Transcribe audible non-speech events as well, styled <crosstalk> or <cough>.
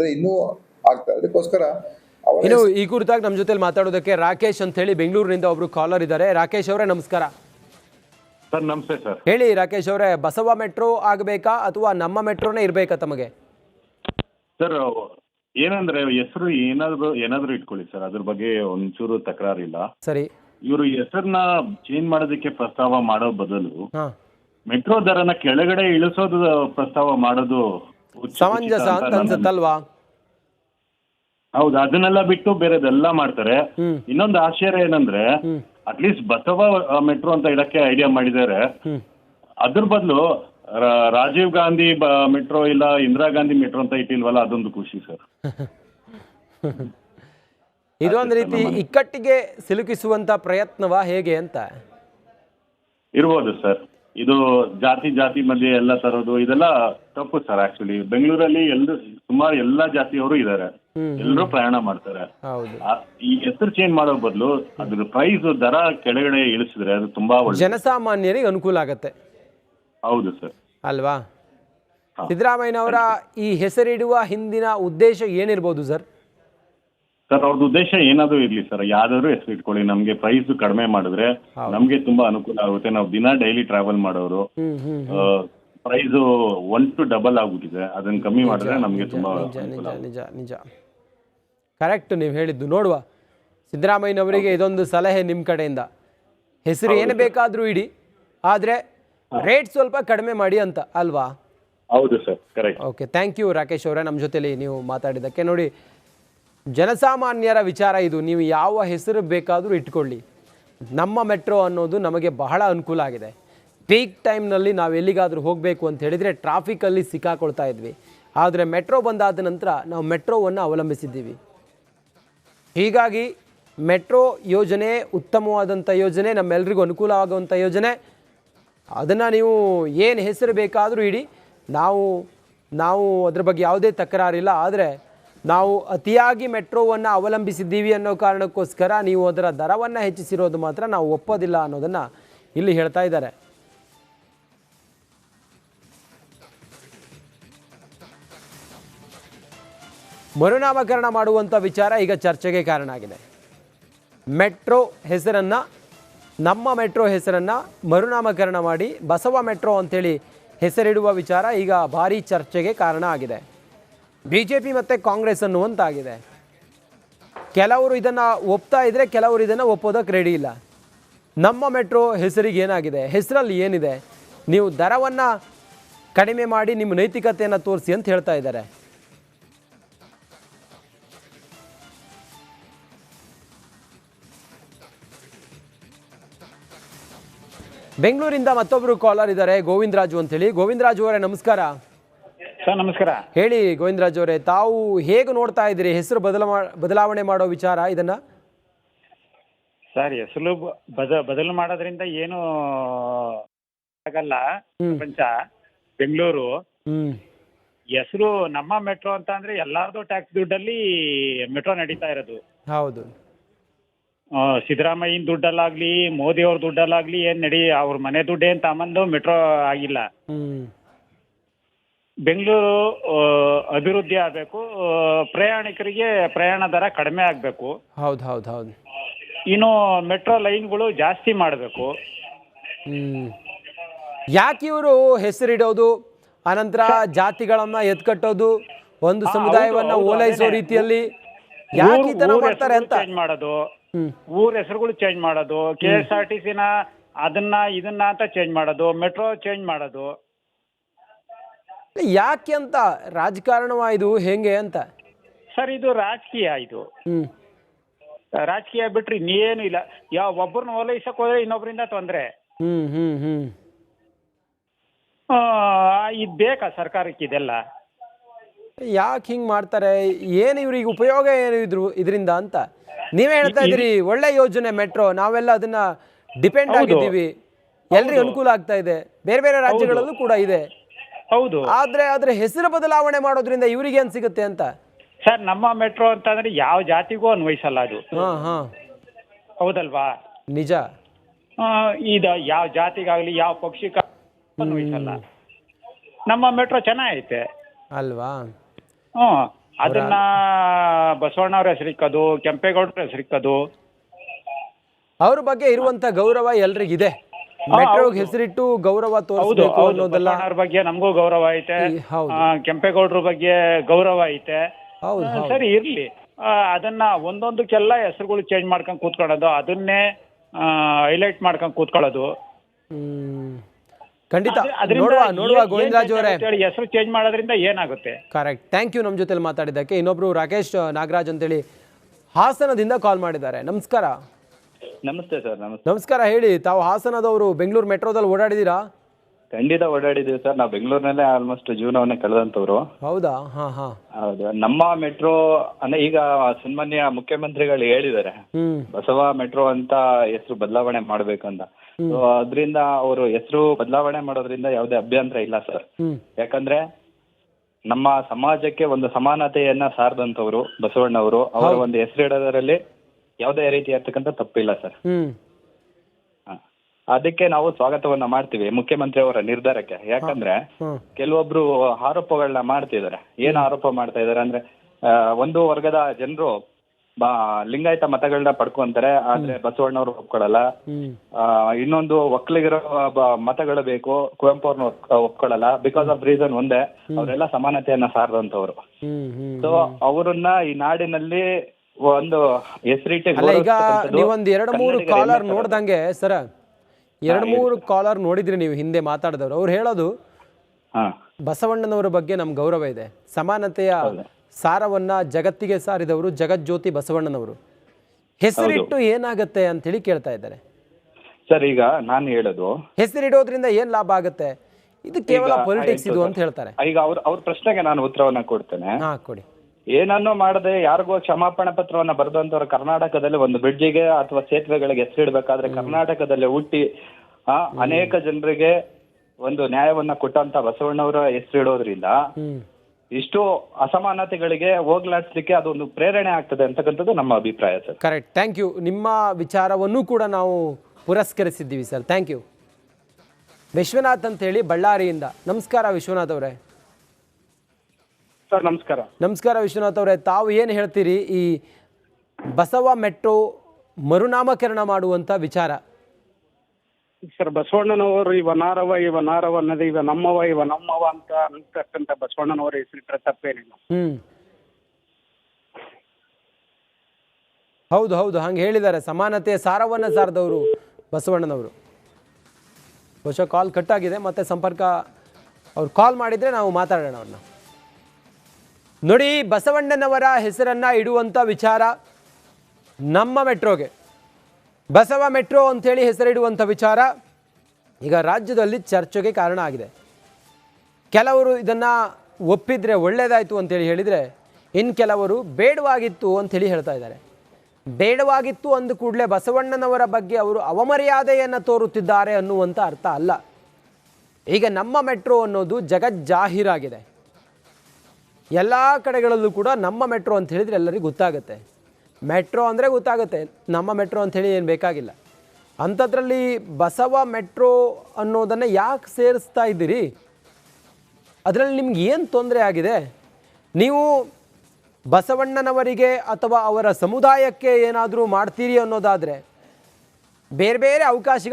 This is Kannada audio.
ಆದ್ರೆ ಇನ್ನೂ ಆಗ್ತಾ ಅದಕ್ಕೋಸ್ಕರ ಇನ್ನು ಈ ಕುರಿತಾಗಿ ನಮ್ಮ ಜೊತೆಲಿ ಮಾತಾಡೋದಕ್ಕೆ ರಾಕೇಶ್ ಅಂತ ಹೇಳಿ ಬೆಂಗಳೂರಿನಿಂದ ಒಬ್ರು ಕಾಲರ್ ಇದ್ದಾರೆ. ರಾಕೇಶ್ ಅವರೇ ನಮಸ್ಕಾರ. ಸರ್ ನಮಸ್ತೆ ಸರ್. ಹೇಳಿ ರಾಕೇಶ್ ಅವರೇ ಬಸವ ಮೆಟ್ರೋ ಆಗಬೇಕಾ ಅಥವಾ ನಮ್ಮ ಮೆಟ್ರೋನೇ ಇರಬೇಕಾ ತಮಗೆ? ಸರ್ ಏನಂದ್ರೆ ಹೆಸರು ಏನಾದ್ರು ಏನಾದ್ರು ಇಟ್ಕೊಳ್ಳಿ ಸರ್. ಅದ್ರ ಬಗ್ಗೆ ಒಂಚೂರು ತಕರಾರಿಲ್ಲ. ಸರಿ. ಇವರು ಹೆಸರನ್ನ ಚೇಂಜ್ ಮಾಡೋದಕ್ಕೆ ಪ್ರಸ್ತಾವ ಮಾಡೋ ಬದಲು ಹಾಂ. ಮೆಟ್ರೋ ದರನ ಕೆಳಗಡೆ ಇಳಿಸೋದು ಪ್ರಸ್ತಾವ ಮಾಡೋದು ಸಮಂಜಸ ಅಂತ ಅನ್ಸುತ್ತಲ್ವಾ? ಹೌದು ಅದನ್ನೆಲ್ಲ ಬಿಟ್ಟು ಬೇರೆದೆಲ್ಲ ಮಾಡ್ತಾರೆ. ಇನ್ನೊಂದು ಆಶ್ಚರ್ಯ ಏನಂದ್ರೆ ಅಟ್ಲೀಸ್ಟ್ ಬಸವ ಮೆಟ್ರೋ ಅಂತ ಇಡಕ್ಕೆ ಐಡಿಯಾ ಮಾಡಿದ್ದಾರೆ. ಅದ್ರ ಬದಲು ರಾಜೀವ್ ಗಾಂಧಿ ಮೆಟ್ರೋ ಇಲ್ಲ ಇಂದಿರಾ ಗಾಂಧಿ ಮೆಟ್ರೋ ಅಂತ ಇಟ್ಟಿಲ್ವಲ್ಲ ಅದೊಂದು ಖುಷಿ ಸರ್. <laughs> ಇದೊಂದು ರೀತಿ ಇಕ್ಕಟ್ಟಿಗೆ ಸಿಲುಕಿಸುವಂತ ಪ್ರಯತ್ನವ ಹೇಗೆ ಅಂತ? ಇರ್ಬೋದು ಸರ್. ಇದು ಜಾತಿ ಜಾತಿ ಮಧ್ಯೆ ಎಲ್ಲ ತರೋದು ಇದೆಲ್ಲ ತಪ್ಪು ಸರ್ ಆಕ್ಚುಲಿ ಬೆಂಗಳೂರಲ್ಲಿ ಎಲ್ಲರೂ ಸುಮಾರು ಎಲ್ಲಾ ಜಾತಿಯವರು ಇದ್ದಾರೆ ಎಲ್ಲರೂ ಪ್ರಯಾಣ ಮಾಡ್ತಾರೆ. ಹೌದು. ಆ- ಈ ಹೆಸರು ಚೇಂಜ್ ಮಾಡೋ ಬದಲು ಅದ್ರ ಪ್ರೈಸ್ ದರ ಕೆಳಗಡೆ ಇಳಿಸಿದ್ರೆ ಅದು ತುಂಬಾ ಒಳ್ಳೆ ಜನಸಾಮಾನ್ಯರಿಗೆ ಅನುಕೂಲ ಆಗತ್ತೆ. ಹೌದು ಸರ್ ಅಲ್ವಾ. ಸಿದ್ದರಾಮಯ್ಯನವರ ಈ ಹೆಸರಿಡುವ ಹಿಂದಿನ ಉದ್ದೇಶ ಏನಿರ್ಬೋದು ಸರ್ ಸರ್ ಅವ್ರದ್ದು ಉದ್ದೇಶ ಏನಾದರೂ ಇರ್ಲಿ ಸರ್ ಯಾವ್ದಾದ್ರು ಹೆಸರು ಇಟ್ಕೊಳ್ಳಿ. ನಮ್ಗೆ ಪ್ರೈಸ್ ಕಡಿಮೆ ಮಾಡಿದ್ರೆ ನಮ್ಗೆ ತುಂಬಾ ಅನುಕೂಲ ಆಗುತ್ತೆ. ನಾವು ದಿನ ಡೈಲಿ ಟ್ರಾವೆಲ್ ಮಾಡೋರು ಪ್ರೈಸ್ ಒನ್ ಟು ಡಬಲ್ ಆಗ್ಬಿಟ್ಟಿದೆ. ಅದನ್ನ ಕಮ್ಮಿ ಮಾಡಿದ್ರೆ ನಮಗೆ ತುಂಬಾ ನಿಜ ನಿಜ ನಿಜ ಕರೆಕ್ಟ್ ನೀವು ಹೇಳಿದ್ದು. ನೋಡುವ. ಸಿದ್ದರಾಮಯ್ಯನವರಿಗೆ ಇದೊಂದು ಸಲಹೆ ನಿಮ್ಮ ಕಡೆಯಿಂದ. ಹೆಸರು ಏನು ಬೇಕಾದರೂ ಇಡಿ. ಆದರೆ ರೇಟ್ ಸ್ವಲ್ಪ ಕಡಿಮೆ ಮಾಡಿ ಅಂತ ಅಲ್ವಾ? ಹೌದು sir correct okay thank you Rakesh ಅವರೇ. ನಮ್ಮ ಜೊತೆಲಿ ನೀವು ಮಾತಾಡಿದ್ದಕ್ಕೆ ನೋಡಿ ಜನಸಾಮಾನ್ಯರ ವಿಚಾರ ಇದು. ನೀವು ಯಾವ ಹೆಸರು ಬೇಕಾದರೂ ಇಟ್ಕೊಳ್ಳಿ. ನಮ್ಮ ಮೆಟ್ರೋ ಅನ್ನೋದು ನಮಗೆ ಬಹಳ ಅನುಕೂಲ ಆಗಿದೆ. ಪೀಕ್ ಟೈಮ್ನಲ್ಲಿ ನಾವು ಎಲ್ಲಿಗಾದರೂ ಹೋಗಬೇಕು ಅಂತ ಹೇಳಿದರೆ ಟ್ರಾಫಿಕಲ್ಲಿ ಸಿಕ್ಕಾಕೊಳ್ತಾ ಇದ್ವಿ. ಆದರೆ ಮೆಟ್ರೋ ಬಂದಾದ ನಂತರ ನಾವು ಮೆಟ್ರೋವನ್ನು ಅವಲಂಬಿಸಿದ್ದೀವಿ. ಹೀಗಾಗಿ ಮೆಟ್ರೋ ಯೋಜನೆ ಉತ್ತಮವಾದಂಥ ಯೋಜನೆ, ನಮ್ಮೆಲ್ರಿಗೂ ಅನುಕೂಲವಾಗುವಂಥ ಯೋಜನೆ. ಅದನ್ನು ನೀವು ಏನು ಹೆಸರು ಬೇಕಾದರೂ ಇಡಿ. ನಾವು ನಾವು ಅದ್ರ ಬಗ್ಗೆ ಯಾವುದೇ ತಕರಾರಿಲ್ಲ. ಆದರೆ ನಾವು ಅತಿಯಾಗಿ ಮೆಟ್ರೋವನ್ನು ಅವಲಂಬಿಸಿದ್ದೀವಿ ಅನ್ನೋ ಕಾರಣಕ್ಕೋಸ್ಕರ ನೀವು ಅದರ ದರವನ್ನು ಹೆಚ್ಚಿಸಿರೋದು ಮಾತ್ರ ನಾವು ಒಪ್ಪೋದಿಲ್ಲ ಅನ್ನೋದನ್ನು ಇಲ್ಲಿ ಹೇಳ್ತಾ ಇದ್ದಾರೆ. ಮರುನಾಮಕರಣ ಮಾಡುವಂಥ ವಿಚಾರ ಈಗ ಚರ್ಚೆಗೆ ಕಾರಣ ಆಗಿದೆ. ಮೆಟ್ರೋ ಹೆಸರನ್ನು, ನಮ್ಮ ಮೆಟ್ರೋ ಹೆಸರನ್ನು ಮರುನಾಮಕರಣ ಮಾಡಿ ಬಸವ ಮೆಟ್ರೋ ಅಂಥೇಳಿ ಹೆಸರಿಡುವ ವಿಚಾರ ಈಗ ಭಾರೀ ಚರ್ಚೆಗೆ ಕಾರಣ ಆಗಿದೆ. ಬಿ ಜೆ ಪಿ ಮತ್ತು ಕಾಂಗ್ರೆಸ್ ಅನ್ನುವಂತಾಗಿದೆ. ಕೆಲವರು ಇದನ್ನು ಒಪ್ತಾ ಇದ್ದರೆ ಕೆಲವರು ಇದನ್ನು ಒಪ್ಪೋದಕ್ಕೆ ರೆಡಿ ಇಲ್ಲ. ನಮ್ಮ ಮೆಟ್ರೋ ಹೆಸರಿಗೆ ಏನಾಗಿದೆ? ಹೆಸರಲ್ಲಿ ಏನಿದೆ? ನೀವು ದರವನ್ನು ಕಡಿಮೆ ಮಾಡಿ ನಿಮ್ಮ ನೈತಿಕತೆಯನ್ನು ತೋರಿಸಿ ಅಂತ ಹೇಳ್ತಾ ಇದ್ದಾರೆ. ಬೆಂಗಳೂರಿಂದ ಮತ್ತೊಬ್ಬರು ಕಾಲರ್ ಇದ್ದಾರೆ ಗೋವಿಂದರಾಜು ಅಂತೇಳಿ. ಗೋವಿಂದರಾಜು ಅವರೇ, ನಮಸ್ಕಾರ. ಸರ್ ನಮಸ್ಕಾರ. ಹೇಳಿ ಗೋವಿಂದರಾಜ್ ಅವರೇ ತಾವು ಹೇಗೆ ನೋಡ್ತಾ ಇದ್ದೀರಿ? ಹೆಸರು ಬದಲ ಬದಲಾವಣೆ ಮಾಡೋ ವಿಚಾರ ಇದನ್ನ? ಸರ್ ಹೆಸರು ಬದ ಬದಲು ಮಾಡೋದ್ರಿಂದ ಏನು ಆಗಲ್ಲ. ಪ್ರಪಂಚ ಬೆಂಗಳೂರು. ಹ್ಮ್. ಹೆಸರು ನಮ್ಮ ಮೆಟ್ರೋ ಅಂತ ಅಂದ್ರೆ ಎಲ್ಲಾರ್ದು ಟ್ಯಾಕ್ಸ್ ದುಡ್ಡಲ್ಲಿ ಮೆಟ್ರೋ ನಡೀತಾ ಇರೋದು. ಹೌದು. ಸಿದ್ದರಾಮಯ್ಯನ ದುಡ್ಡಲ್ಲಾಗ್ಲಿ ಮೋದಿ ಅವ್ರ ದುಡ್ಡಲ್ಲಾಗ್ಲಿ ಏನ್ ನಡಿ ಅವ್ರ ಮನೆ ದುಡ್ಡೇನ್ ಏನ್ ತಗೊಂಬಂದು ಮೆಟ್ರೋ ಆಗಿಲ್ಲ. ಹ್ಮ್. ಬೆಂಗಳೂರು ಅಭಿವೃದ್ಧಿ ಆಗಬೇಕು. ಪ್ರಯಾಣಿಕರಿಗೆ ಪ್ರಯಾಣ ದರ ಕಡಿಮೆ ಆಗಬೇಕು. ಹೌದು ಹೌದು ಹೌದು. ಇನ್ನು ಮೆಟ್ರೋ ಲೈನ್ಗಳು ಜಾಸ್ತಿ ಮಾಡಬೇಕು. ಯಾಕೆ ಇವರು ಹೆಸರಿಡೋದು? ಅನಂತರ ಜಾತಿಗಳನ್ನ ಎತ್ಕಟ್ಟೋದು? ಒಂದು ಸಮುದಾಯವನ್ನ ಓಲೈಸೋ ರೀತಿಯಲ್ಲಿ ಯಾಕೆ ಈ ತರ ಮಾಡ್ತಾರೆ ಅಂತ? ಚೇಂಜ್ ಮಾಡೋದು. ಊರ ಊರ್ ಹೆಸರುಗಳು ಚೇಂಜ್ ಮಾಡೋದು. ಕೆ ಎಸ್ ಆರ್ ಟಿ ಸಿನ ಅದನ್ನ ಇದನ್ನ ಅಂತ ಚೇಂಜ್ ಮಾಡೋದು. ಮೆಟ್ರೋ ಚೇಂಜ್ ಮಾಡೋದು. ಯಾಕೆ ಅಂತ ರಾಜಕಾರಣವಾ ಇದು ಹೆಂಗೆ ಅಂತ? ಸರ್ ಇದು ರಾಜಕೀಯ ಇದು. ಹ್ಮ್. ರಾಜಕೀಯ ಬಿಟ್ರಿ ಇನ್ನೇನು ಇಲ್ಲ. ಯಾವ ಒಬ್ಬರನ್ನ ಓಲೈಸಕ್ ಹೋದ್ರೆ ಇನ್ನೊಬ್ಬರಿಂದ ತೊಂದ್ರೆ. ಹ್ಮ್ ಹ್ಮ್ ಹ್ಮ್. ಇದು ಬೇಕಾ ಸರ್ಕಾರಕ್ಕೆ ಇದೆಲ್ಲ? ಯಾಕೆ ಹಿಂಗ್ ಮಾಡ್ತಾರೆ? ಏನು ಇವ್ರಿಗೆ ಉಪಯೋಗ ಏನು ಇದ್ರು ಇದರಿಂದ ಅಂತ? ನೀವೇ ಹೇಳ್ತಾ ಇದ್ರಿ ಒಳ್ಳೆ ಯೋಜನೆ ಮೆಟ್ರೋ ನಾವೆಲ್ಲ ಅದನ್ನ ಡಿಪೆಂಡ್ ಆಗಿದ್ದೀವಿ. ಎಲ್ರಿಗೂ ಅನುಕೂಲ ಆಗ್ತಾ ಇದೆ. ಬೇರೆ ಬೇರೆ ರಾಜ್ಯಗಳಲ್ಲೂ ಕೂಡ ಇದೆ. ಹೌದು. ಆದ್ರೆ ಅದ್ರ ಹೆಸರು ಬದಲಾವಣೆ ಮಾಡೋದ್ರಿಂದ ಇವರಿಗೆ ಏನ್ ಸಿಗುತ್ತೆ ಅಂತ? ಸರ್ ನಮ್ಮ ಮೆಟ್ರೋ ಅಂತಂದ್ರೆ ಯಾವ ಜಾತಿಗೂ ಅನ್ವಯಿಸಲ್ಲ ಅದು. ಹಾ ಹಾ. ಹೌದಲ್ವಾ? ನಿಜ. ಆ, ಇದ ಯಾವ ಜಾತಿಗಾಗ್ಲಿ ಯಾವ ಪಕ್ಷಿಗ ಅನ್ವಯಿಸಲ್ಲ. ನಮ್ಮ ಮೆಟ್ರೋ ಚೆನ್ನಾಗೈತೆ. ಅಲ್ವಾ? ಹ್ಮ್ ಅದನ್ನ ಬಸವಣ್ಣವ್ರ ಹೆಸರಿಕ್ಕದು ಕೆಂಪೇಗೌಡರ ಹೆಸರಿಕ್ಕದು ಅವ್ರ ಬಗ್ಗೆ ಇರುವಂತ ಗೌರವ ಎಲ್ರಿಗಿದೆ. ಮೆಟ್ರೋಗೆ ಹೆಸರಿಟ್ಟು ಗೌರವ ಹೌದು ತೋರಿಸಬೇಕು ಹೌದು. ಅನ್ನೋದೆಲ್ಲ ಬಸವಣ್ಣವ್ರ ಬಗ್ಗೆ ನಮಗೂ ಗೌರವ ಐತೆ. ಈ- ಹೌದು. ಆ, ಕೆಂಪೇಗೌಡರ ಬಗ್ಗೆ ಗೌರವ ಐತೆ. ಹೌದು ಆ, ಹೌದು. ಸರಿ ಇರ್ಲಿ. ಆ, ಅದನ್ನ ಒಂದೊಂದಕ್ಕೆಲ್ಲ ಹೆಸರುಗಳು ಚೇಂಜ್ ಮಾಡ್ಕೊಂಡು ಕೂತ್ಕೊಳ್ಳೋದು ಅದನ್ನೇ ಹೈಲೈಟ್ ಮಾಡ್ಕೊಂಡು ಕೂತ್ಕೊಳ್ಳೋದು. ಹ್ಮ್. ಖಂಡಿತ. ಅದ್ರಿಂದ ನೋಡುವ ಏನ್- ನೋಡುವ ಏನ್ ಗೋವಿಂದರಾಜ್ change ಅವರೇ. ಆಗುತ್ತೆ ಹೇಳಿ? ಹೆಸರು ಚೇಂಜ್ ಮಾಡೋದ್ರಿಂದ ಏನಾಗುತ್ತೆ? ಕರೆಕ್ಟ್ ಥ್ಯಾಂಕ್ ಯು ನಮ್ಮ ಜೊತೆಲಿ ಮಾತಾಡಿದ್ದಕ್ಕೆ. ಇನ್ನೊಬ್ರು ರಾಕೇಶ್ ನಾಗರಾಜ್ ಅಂತೇಳಿ ಹಾಸನದಿಂದ ಕಾಲ್ ಮಾಡಿದ್ದಾರೆ. ನಮಸ್ಕಾರ. ನಮಸ್ತೆ ಸರ್ ನಮಸ್ತೆ. ನಮಸ್ಕಾರ ಹೇಳಿ ತಾವು ಹಾಸನದವರು ಬೆಂಗಳೂರು ಮೆಟ್ರೋದಲ್ಲಿ ಓಡಾಡಿದ್ದೀರಾ? ಖಂಡಿತ ಓಡಾಡಿದ್ದೀವಿ ಸರ್ ನಾವು ಬೆಂಗಳೂರಿನಲ್ಲೇ ಆಲ್ಮೋಸ್ಟ್ ಜೀವನವನ್ನ ಕಳೆದಂತವ್ರು ಹೌದಾ? ಹಾ ಹಾ. ಹೌದು ನಮ್ಮ ಮೆಟ್ರೋ ಅಂದ್ರೆ ಈಗ ಸನ್ಮಾನ್ಯ ಮುಖ್ಯಮಂತ್ರಿಗಳು ಹೇಳಿದ್ದಾರೆ. ಹ್ಮ್. ಬಸವ ಮೆಟ್ರೋ ಅಂತ ಹೆಸರು ಬದಲಾವಣೆ ಮಾಡ್ಬೇಕಂತ. ಅದ್ರಿಂದ ಅದರಿಂದ ಅವರು ಹೆಸರು ಬದಲಾವಣೆ ಮಾಡೋದ್ರಿಂದ ಯಾವುದೇ ಅಭ್ಯಂತರ ಇಲ್ಲ ಸರ್. ಹ್ಮ್. ಯಾಕಂದ್ರೆ ನಮ್ಮ ಸಮಾಜಕ್ಕೆ ಒಂದು ಸಮಾನತೆಯನ್ನ ಸಾರದಂತವ್ರು ಬಸವಣ್ಣವರು ಅವರ ಒಂದು ಹೆಸರು ಇಡೋದರಲ್ಲಿ ಯಾವುದೇ ರೀತಿ ಇರ್ತಕ್ಕಂಥ ತಪ್ಪಿಲ್ಲ ಸರ್. ಹ್ಮ್. ಅದಕ್ಕೆ ನಾವು ಸ್ವಾಗತವನ್ನ ಮಾಡ್ತೀವಿ ಮುಖ್ಯಮಂತ್ರಿ ಅವರ ನಿರ್ಧಾರಕ್ಕೆ ಯಾಕಂದ್ರೆ ಹ್ಮ್ ಕೆಲವೊಬ್ರು ಆರೋಪಗಳನ್ನ ಮಾಡ್ತಿದ್ದಾರೆ. ಏನ್ ಆರೋಪ ಮಾಡ್ತಾ ಇದಾರೆ ಅಂದ್ರೆ ಆ, ಒಂದು ವರ್ಗದ ಜನರು ಲಿಂಗಾಯತ ಮತಗಳನ್ನ ಪಡ್ಕೊಂತಾರೆ ಆದ್ರೆ ಬಸವಣ್ಣವ್ರು ಒಪ್ಕೊಳ್ಳಲ್ಲ ಹ್ಮ್. ಆ, ಇನ್ನೊಂದು ಒಕ್ಕಲಿಗರ ಬ- ಮತಗಳು ಬೇಕು ಕುವೆಂಪು ಅವ್ರನ್ನ ಒಪ್ಕೊಳ್ಳಲ್ಲ ಬಿಕಾಸ್ ಆಫ್ ರೀಸನ್ ಒಂದೇ. ಅವರೆಲ್ಲ ಸಮಾನತೆಯನ್ನ ಸಾರದಂತವ್ರು ಹ್ಮ್ ಹ್ಮ್ ಸೊ ಅವರನ್ನ ಈ ನಾಡಿನಲ್ಲಿ ಒಂದು ಹೆಸರಿಟ್ಟು ಅಲ್ಲ ಈಗ ನೀವೊಂದು ಎರಡು ಮೂರು ಕಾಲರ್. ನೋಡ್ದಂಗೆ ಸರ ಎರಡು ಮೂರು ಕಾಲರ್ ನೋಡಿದ್ರಿ ನೀವು ಹಿಂದೆ ಮಾತಾಡಿದವರು. ಅವ್ರು ಹೇಳೋದು ಬಸವಣ್ಣನವರ ಬಗ್ಗೆ ನಮ್ ಗೌರವ ಇದೆ. ಸಮಾನತೆಯ ಸಾರವನ್ನ ಜಗತ್ತಿಗೆ ಸಾರಿದವರು ಜಗಜ್ಯೋತಿ ಬಸವಣ್ಣನವರು. ಹೆಸರಿಟ್ಟು ಏನಾಗತ್ತೆ ಅಂತೇಳಿ ಕೇಳ್ತಾ ಇದ್ದಾರೆ. ಸರ್ ಈಗ ನಾನು ಹೇಳೋದು. ಹೆಸರಿಡೋದ್ರಿಂದ ಏನ್ ಲಾಭ ಆಗುತ್ತೆ? ಇದು ಕೇವಲ ಪೊಲಿಟಿಕ್ಸ್ ಇದು ಅಂತ ಹೇಳ್ತಾರೆ. ಈಗ ಅವ್ರ ಅವ್ರ ಪ್ರಶ್ನೆಗೆ ನಾನು ಉತ್ತರವನ್ನ ಕೊಡ್ತೇನೆ. ಹಾ ಕೊಡಿ. ಏನನ್ನೂ ಮಾಡದೆ ಯಾರಿಗೋ ಕ್ಷಮಾಪಣೆ ಪತ್ರವನ್ನ ಬರೆದಂತವ್ರು ಕರ್ನಾಟಕದಲ್ಲಿ ಒಂದು ಬ್ರಿಡ್ಜಿಗೆ ಅಥವಾ ಸೇತುವೆಗಳಿಗೆ ಹೆಸರಿಡ್ಬೇಕಾದ್ರೆ ಕರ್ನಾಟಕದಲ್ಲಿ ಹುಟ್ಟಿ ಆ ಅನೇಕ ಜನರಿಗೆ ಒಂದು ನ್ಯಾಯವನ್ನ ಕೊಟ್ಟಂತ ಬಸವಣ್ಣವರ ಹೆಸರಿಡೋದ್ರಿಂದ ಇಷ್ಟು ಅಸಮಾನತೆಗಳಿಗೆ ಹೋಗ್ಲಾಡ್ಸ್ಲಿಕ್ಕೆ ಅದೊಂದು ಪ್ರೇರಣೆ ಆಗ್ತದೆ ಅಂತಕ್ಕಂಥದ್ದು ನಮ್ಮ ಅಭಿಪ್ರಾಯ ಸರ್. ಕರೆಕ್ಟ್ ಥ್ಯಾಂಕ್ ಯು ನಿಮ್ಮ ವಿಚಾರವನ್ನು ಕೂಡ ನಾವು ಪುರಸ್ಕರಿಸಿದ್ದೀವಿ ಸರ್. ಥ್ಯಾಂಕ್ ಯು ವಿಶ್ವನಾಥ್ ಅಂತ ಹೇಳಿ ಬಳ್ಳಾರಿಯಿಂದ. ನಮಸ್ಕಾರ ವಿಶ್ವನಾಥ್ ಅವರೇ. ಸರ್ ನಮಸ್ಕಾರ. ನಮಸ್ಕಾರ ವಿಶ್ವನಾಥ್ ಅವರೇ. ತಾವು ಏನು ಹೇಳ್ತೀರಿ? ಈ ಬಸವ ಮೆಟ್ರೋ ಮರುನಾಮಕರಣ ಮಾಡುವಂತ ವಿಚಾರ. ಸರ್ ಬಸವಣ್ಣನವರು ಇವ ನಾರವ ಇವ ನಾರವ ನದಿ ಇವ ನಮ್ಮವ ಇವ ನಮ್ಮವ ಅಂತ ಅಂತಕ್ಕಂಥ ಬಸವಣ್ಣನವರ ಹೆಸರಿಟ್ರೆ ತಪ್ಪೇನಿಲ್ಲ. ಹ್ಮ್. ಹೌದು ಹೌದು ಹಂಗೆ ಹೇಳಿದ್ದಾರೆ. ಸಮಾನತೆಯ ಸಾರವನ್ನ ಸಾರದವರು ಬಸವಣ್ಣನವರು. ಬಹುಶಃ ಕಾಲ್ ಕಟ್ ಆಗಿದೆ ಮತ್ತೆ ಸಂಪರ್ಕ ಅವ್ರು ಕಾಲ್ ಮಾಡಿದ್ರೆ ನಾವು ಮಾತಾಡೋಣ ಅವ್ರನ್ನ. ನೋಡಿ, ಬಸವಣ್ಣನವರ ಹೆಸರನ್ನು ಇಡುವಂಥ ವಿಚಾರ ನಮ್ಮ ಮೆಟ್ರೋಗೆ. ಬಸವ ಮೆಟ್ರೋ ಅಂಥೇಳಿ ಹೆಸರಿಡುವಂಥ ವಿಚಾರ ಈಗ ರಾಜ್ಯದಲ್ಲಿ ಚರ್ಚೆಗೆ ಕಾರಣ ಆಗಿದೆ. ಕೆಲವರು ಇದನ್ನು ಒಪ್ಪಿದರೆ ಒಳ್ಳೆಯದಾಯಿತು ಅಂತೇಳಿ ಹೇಳಿದರೆ ಇನ್ನು ಕೆಲವರು ಬೇಡವಾಗಿತ್ತು ಅಂಥೇಳಿ ಹೇಳ್ತಾ ಇದ್ದಾರೆ. ಬೇಡವಾಗಿತ್ತು ಅಂದ ಕೂಡಲೇ ಬಸವಣ್ಣನವರ ಬಗ್ಗೆ ಅವರು ಅವಮರ್ಯಾದೆಯನ್ನು ತೋರುತ್ತಿದ್ದಾರೆ ಅನ್ನುವಂಥ ಅರ್ಥ ಅಲ್ಲ. ಈಗ ನಮ್ಮ ಮೆಟ್ರೋ ಅನ್ನೋದು ಜಗಜ್ಜಾಹೀರಾಗಿದೆ. ಎಲ್ಲ ಕಡೆಗಳಲ್ಲೂ ಕೂಡ ನಮ್ಮ ಮೆಟ್ರೋ ಅಂತ ಹೇಳಿದರೆ ಎಲ್ಲರಿಗೂ ಗೊತ್ತಾಗುತ್ತೆ. ಮೆಟ್ರೋ ಅಂದರೆ ಗೊತ್ತಾಗುತ್ತೆ. ನಮ್ಮ ಮೆಟ್ರೋ ಅಂಥೇಳಿ ಏನು ಬೇಕಾಗಿಲ್ಲ. ಅಂಥದ್ರಲ್ಲಿ ಬಸವ ಮೆಟ್ರೋ ಅನ್ನೋದನ್ನು ಯಾಕೆ ಸೇರಿಸ್ತಾ ಇದ್ದೀರಿ? ಅದರಲ್ಲಿ ನಿಮ್ಗೆ ಏನು ತೊಂದರೆ ಆಗಿದೆ? ನೀವು ಬಸವಣ್ಣನವರಿಗೆ ಅಥವಾ ಅವರ ಸಮುದಾಯಕ್ಕೆ ಏನಾದರೂ ಮಾಡ್ತೀರಿ ಅನ್ನೋದಾದರೆ ಬೇರೆ ಬೇರೆ ಅವಕಾಶಗಳು